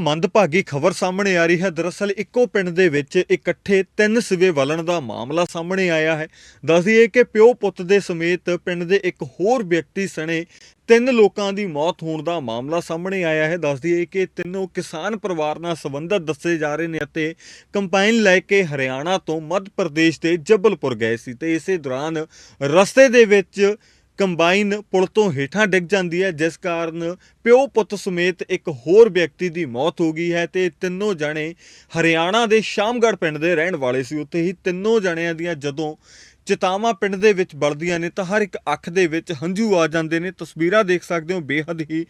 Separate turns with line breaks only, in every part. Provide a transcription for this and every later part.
ਮੰਦਭਾਗੀ ਖਬਰ ਸਾਹਮਣੇ ਆ ਰਹੀ ਹੈ। ਦਰਅਸਲ ਇੱਕੋ ਪਿੰਡ ਦੇ ਵਿੱਚ ਇਕੱਠੇ ਤਿੰਨ ਸਿਵੇ ਵਲਣ ਦਾ ਮਾਮਲਾ ਸਾਹਮਣੇ ਆਇਆ ਹੈ। ਦੱਸ ਕਿ ਪਿਓ ਪੁੱਤ ਦੇ ਸਮੇਤ ਪਿੰਡ ਦੇ ਇੱਕ ਹੋਰ ਵਿਅਕਤੀ ਸਣੇ ਤਿੰਨ ਲੋਕਾਂ ਦੀ ਮੌਤ ਹੋਣ ਦਾ ਮਾਮਲਾ ਸਾਹਮਣੇ ਆਇਆ ਹੈ। ਦੱਸ ਦਈਏ ਕਿ ਤਿੰਨੋਂ ਕਿਸਾਨ ਪਰਿਵਾਰ ਨਾਲ ਸੰਬੰਧਿਤ ਦੱਸੇ ਜਾ ਰਹੇ ਨੇ ਅਤੇ ਕੰਪਾਈਨ ਲੈ ਕੇ ਹਰਿਆਣਾ ਤੋਂ ਮੱਧ ਪ੍ਰਦੇਸ਼ ਦੇ ਜਬਲਪੁਰ ਗਏ ਸੀ ਤੇ ਇਸੇ ਦੌਰਾਨ ਰਸਤੇ ਦੇ ਵਿੱਚ ਕੰਬਾਈਨ ਪੁਲ ਤੋਂ ਹੇਠਾਂ ਡਿੱਗ ਜਾਂਦੀ ਹੈ, ਜਿਸ ਕਾਰਨ ਪਿਓ ਪੁੱਤ ਸਮੇਤ ਇੱਕ ਹੋਰ ਵਿਅਕਤੀ ਦੀ ਮੌਤ ਹੋ ਗਈ ਹੈ ਤੇ ਤਿੰਨੋਂ ਜਣੇ ਹਰਿਆਣਾ ਦੇ ਸ਼ਾਮਗੜ੍ਹ ਪਿੰਡ ਦੇ ਰਹਿਣ ਵਾਲੇ ਸੀ। ਉੱਥੇ ਹੀ ਤਿੰਨੋਂ ਜਣਿਆਂ ਦੀਆਂ ਜਦੋਂ ਚਿਤਾਵਾਂ ਪਿੰਡ ਦੇ ਵਿੱਚ ਬਲਦੀਆਂ ਨੇ ਤਾਂ ਹਰ ਇੱਕ ਅੱਖ ਦੇ ਵਿੱਚ ਹੰਝੂ ਆ ਜਾਂਦੇ ਨੇ। ਤਸਵੀਰਾਂ ਦੇਖ ਸਕਦੇ ਹੋ ਬੇहद ਹੀ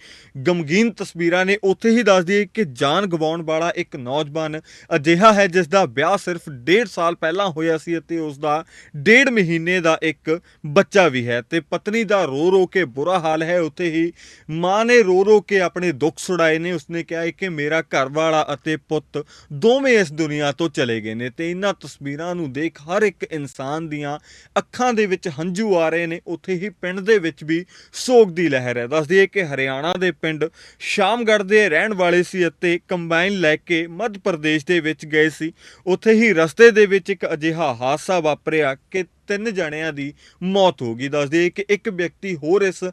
ਗਮਗੀਨ ਤਸਵੀਰਾਂ ਨੇ। ਉੱਥੇ ਹੀ ਦੱਸ ਦਈਏ ਕਿ ਜਾਨ ਗਵਾਉਣ ਵਾਲਾ ਇੱਕ ਨੌਜਵਾਨ ਅਜਿਹਾ ਹੈ ਜਿਸ ਦਾ ਵਿਆਹ ਸਿਰਫ 1.5 ਸਾਲ ਪਹਿਲਾਂ ਹੋਇਆ ਸੀ ਅਤੇ ਉਸ ਦਾ ਡੇਢ ਮਹੀਨੇ ਦਾ ਇੱਕ ਬੱਚਾ ਵੀ ਹੈ ਤੇ ਪਤਨੀ ਦਾ ਰੋ ਰੋ ਕੇ ਬੁਰਾ ਹਾਲ ਹੈ। ਉੱਥੇ ਹੀ ਮਾਂ ਨੇ ਰੋ ਰੋ ਕੇ ਆਪਣੇ ਦੁੱਖ ਸੁਣਾਏ ਨੇ। ਉਸਨੇ ਕਿਹਾ ਕਿ ਮੇਰਾ ਘਰ ਵਾਲਾ ਅਤੇ ਪੁੱਤ ਦੋਵੇਂ ਇਸ ਦੁਨੀਆ ਤੋਂ ਚਲੇ ਗਏ ਨੇ ਤੇ ਇਹਨਾਂ ਤਸਵੀਰਾਂ ਨੂੰ ਦੇਖ ਹਰ ਇੱਕ ਇਨਸਾਨ ਦੀਆਂ ਅੱਖਾਂ ਦੇ ਵਿੱਚ ਹੰਝੂ ਆ ਰਹੇ ਨੇ, ਉੱਥੇ ਹੀ ਪਿੰਡ ਦੇ ਵਿੱਚ ਵੀ ਸੋਗ ਦੀ ਲਹਿਰ ਹੈ। ਦੱਸ ਹੈ ਕਿ ਹਰਿਆਣਾ ਦੇ ਪਿੰਡ ਸ਼ਾਮਗੜ੍ਹ ਦੇ ਰਹਿਣ ਵਾਲੇ ਸੀ ਅਤੇ ਕੰਬਾਈਨ ਲੈ ਕੇ ਮੱਧ ਪ੍ਰਦੇਸ਼ ਦੇ ਵਿੱਚ ਗਏ ਸੀ। ਉੱਥੇ ਹੀ ਰਸਤੇ ਦੇ ਵਿੱਚ ਇੱਕ ਅਜਿਹਾ ਹਾਦਸਾ ਵਾਪਰਿਆ ਕਿ ਤਿੰਨ ਜਣਿਆਂ ਦੀ ਮੌਤ ਹੋ ਗਈ। ਦੱਸਦੀ ਹੈ ਕਿ ਇੱਕ ਵਿਅਕਤੀ ਹੋਰ ਇਸ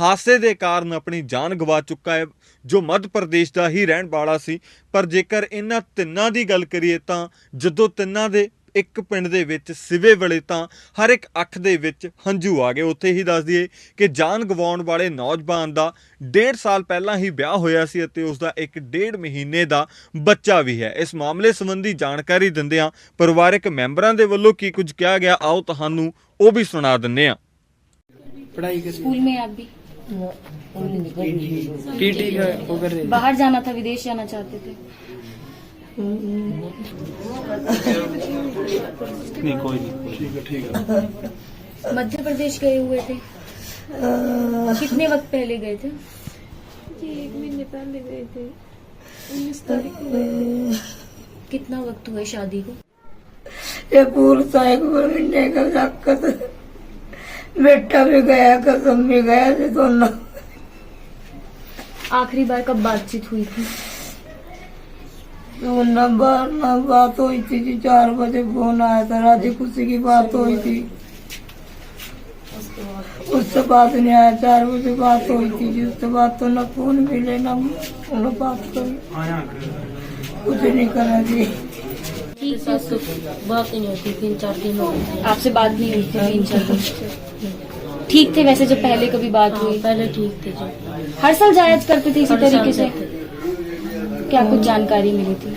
ਹਾਦਸੇ ਦੇ ਕਾਰਨ ਆਪਣੀ ਜਾਨ ਗਵਾ ਚੁੱਕਾ ਹੈ, ਜੋ ਮੱਧ ਪ੍ਰਦੇਸ਼ ਦਾ ਹੀ ਰਹਿਣ ਵਾਲਾ ਸੀ। ਪਰ ਜੇਕਰ ਇਹਨਾਂ ਤਿੰਨਾਂ ਦੀ ਗੱਲ ਕਰੀਏ ਤਾਂ ਜਦੋਂ ਤਿੰਨਾਂ ਦੇ ਇੱਕ ਪਿੰਡ ਦੇ ਵਿੱਚ ਸਿਵੇ ਵਲੇ ਤਾਂ ਹਰ ਇੱਕ ਅੱਖ ਦੇ ਵਿੱਚ ਹੰਝੂ ਆ ਗਏ ਉੱਥੇ ਹੀ ਦੱਸ ਦਈਏ ਕਿ ਜਾਨ ਗਵਾਉਣ ਵਾਲੇ ਨੌਜਵਾਨ ਦਾ ਡੇਢ ਸਾਲ ਪਹਿਲਾਂ ਹੀ ਵਿਆਹ ਹੋਇਆ ਸੀ ਅਤੇ ਉਸ ਦਾ ਇੱਕ ਡੇਢ ਮਹੀਨੇ ਦਾ ਬੱਚਾ ਵੀ ਹੈ ਇਸ ਮਾਮਲੇ ਸੰਬੰਧੀ ਜਾਣਕਾਰੀ ਦਿੰਦਿਆਂ ਪਰਿਵਾਰਕ ਮੈਂਬਰਾਂ ਦੇ ਵੱਲੋਂ ਕੀ ਕੁਝ ਕਿਹਾ ਗਿਆ ਆਓ ਤੁਹਾਨੂੰ ਉਹ ਵੀ ਸੁਣਾ ਦਿੰਨੇ ਆ
पढ़ाई कर
स्कूल में आप भी
पीटी का वो कर रहे
बाहर जाना था विदेश जाना चाहते थे
नहीं कोई नहीं ठीक है ठीक है।
मध्य प्रदेश गए हुए थे? कितने वक्त पहले गए थे?
एक महीने पहले गए थे। उन्नीस तारीख को
कितना वक्त हुआ शादी को?
ये पूल साइक महीने का जाकर बेटा भी गया कसम भी गया दोनों।
आखिरी बार कब बातचीत हुई थी?
तो न बार न बात हुई थी जी चार बजे फ़ोन आया था राज़ी खुशी की बात हुई थी उससे बात नहीं आया चार बजे बात हुई थी जी उससे बात तो न फ़ोन मिले न न बात करी कुछ नहीं करा जी
बात नहीं होती तीन चार दिन।
आपसे बात नहीं हुई तीन चार दिन ठीक थे वैसे जब पहले कभी बात
हाँ,
हुई?
पहले ठीक थे जो।
हर साल जायज़ करते थे इसी तरीके से। क्या कुछ जानकारी मिली थी?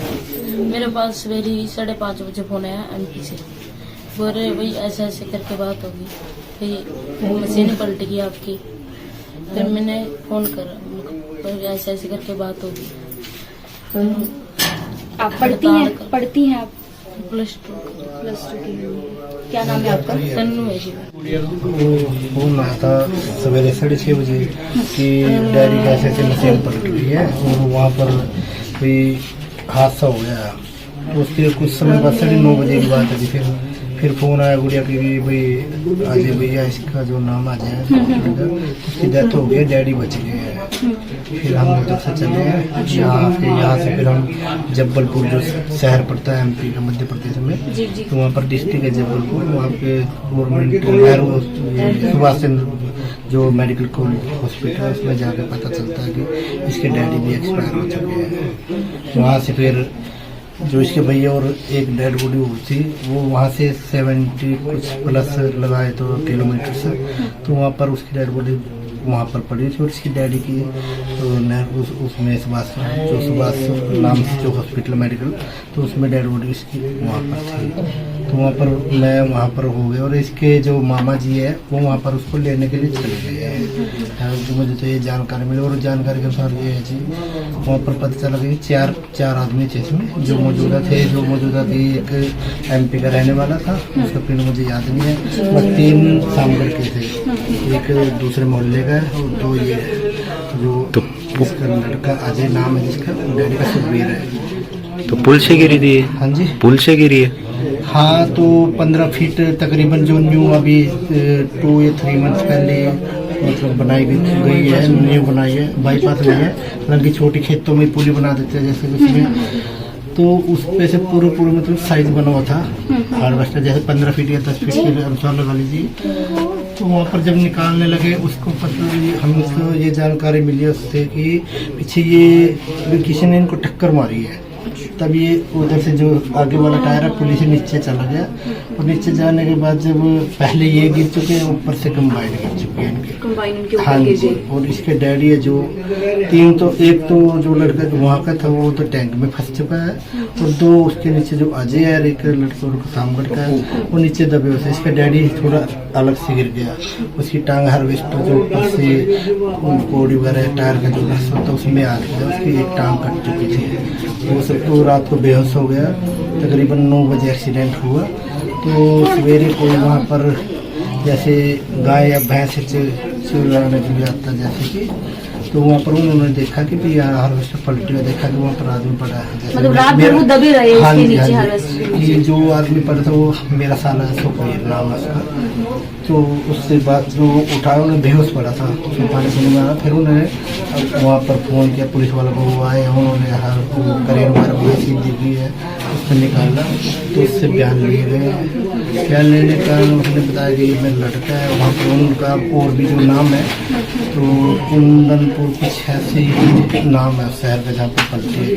मेरे पास सवेरे साढ़े पाँच बजे फ़ोन आया एम पी से। बोल रहे भाई ऐसे ऐसे करके बात होगी। भाई मशीन पलट गई आपकी। फिर मैंने फ़ोन करा ऐसे ऐसे करके बात होगी।
आप पढ़ती हैं? पढ़ती हैं आप?
प्लस टू
प्लस टू की। क्या नाम है आपका?
तन्नू है जी।
फ़ोन आया था सवेरे साढ़े छः बजे कि डैडी का ऐसे ऐसे मशीन पलट गई है और वहाँ पर कोई हादसा हो गया तो उसके कुछ समय बाद साढ़े नौ बजे की बात है जी फिर फिर फ़ोन आया गुड़िया की भी भाई अजय भैया इसका जो नाम आ जाए उसकी डेथ हो गई है डैडी बच गए हैं फिर हम उधर से चले हैं यहाँ फिर यहाँ से फिर हम जबलपुर जो शहर पड़ता है एमपी का मध्य प्रदेश में
जी जी
तो वहाँ पर डिस्ट्रिक्ट है जबलपुर वहाँ पे गवर्नमेंट है वो सुभाष चंद्र जो मेडिकल कॉलेज हॉस्पिटल है, उसमें जाकर पता चलता है कि इसके डैडी भी एक्सपायर हो चुके हैं। वहाँ से फिर जो इसके भैया और एक डेड बॉडी थी, वो वहाँ से सेवेंटी कुछ प्लस लगाए तो किलोमीटर से तो वहाँ पर उसकी डेड बॉडी वहाँ पर पड़ी थी और इसकी डैडी की तो उस, उसमें सुभाष जो सुभाष नाम से जो हॉस्पिटल मेडिकल तो उसमें डेड बॉडी इसकी वहाँ पर थी। तो वहाँ पर मैं वहाँ पर हो गया और इसके जो मामा जी है वो वहाँ पर उसको लेने के लिए चले गए जो मुझे तो ये जानकारी मिली और जानकारी के अनुसार ये है जी वहाँ पर पता चला कि चार चार आदमी थे इसमें जो मौजूदा थे जो मौजूदा थे एक एमपी का रहने वाला था उसका पिंड मुझे याद नहीं है और तीन सामगढ़ के थे। एक दूसरे मोहल्ले का है और दो ये। जो इसका लड़का अजय नाम है जिसका डैडी का सुखबीर है।
तो पुल से गिरी थी
हाँ जी।
पुल से गिरी है?
हाँ तो पंद्रह फीट तकरीबन जो न्यू अभी टू या थ्री मंथ पहले मतलब बनाई गई गई है न्यू बनाई है बाईपास नहीं है। हालाँकि छोटी खेतों में पुली बना देते हैं जैसे कुछ में। तो उस पे से पूरे पूरे मतलब साइज़ बना हुआ था। हार्वेस्टर जैसे पंद्रह फीट या दस फीट के अनुसार लगा लीजिए। तो वहाँ पर जब निकालने लगे, उसको पता हमको ये जानकारी मिली उससे कि पीछे ये किसी ने इनको टक्कर मारी है। तब ये उधर से जो आगे वाला टायर है पुलिस नीचे चला गया। और नीचे जाने के बाद जब पहले ये गिर चुके हैं ऊपर से कंबाइन गिर चुके हैं इनके। हाँ जी और इसके डैडी है जो तीन तो एक तो जो लड़का जो वहाँ का था वो तो टैंक में फंस चुका है। और दो उसके नीचे जो अजय है एक लड़का और सामगढ़ का है वो नीचे दबे हुए थे। इसका डैडी थोड़ा अलग से गिर गया। उसकी टांग हार्वेस्टर जो ऊपर से कोड़ी वगैरह टायर का जो है उसमें आ गया। उसकी एक टांग कट चुकी थी। वो सब तो रात को बेहोश हो गया। तकरीबन नौ बजे एक्सीडेंट हुआ। तो सवेरे को वहाँ पर जैसे गाय या भैंस से लगाने के लिए आता जैसे कि तो वहाँ पर उन्होंने देखा कि भी यहाँ हार्वेस्टर पलटी हुआ देखा कि वहाँ पर आदमी पड़ा है।
मतलब रात वो दबे रहे
हाँ जी, हाँ जी। ये जो आदमी पड़ा था वो मेरा साला है सुपीर नाम है उसका। तो उससे बाद जो उठाया उन्हें बेहोश पड़ा था। उसमें पानी पीने में फिर उन्होंने वहाँ पर फ़ोन किया पुलिस वालों को वो आए उन्होंने हर करेर वगैरह पूरी चीज़ दी गई है उसको निकाला। तो उससे बयान लिए गए। बयान लेने का उसने बताया कि मेरा लड़का है वहाँ पर उनका और भी जो नाम है तो कुंदनपुर कुछ ऐसे ही नाम है उस शहर का जहाँ पर पलटी है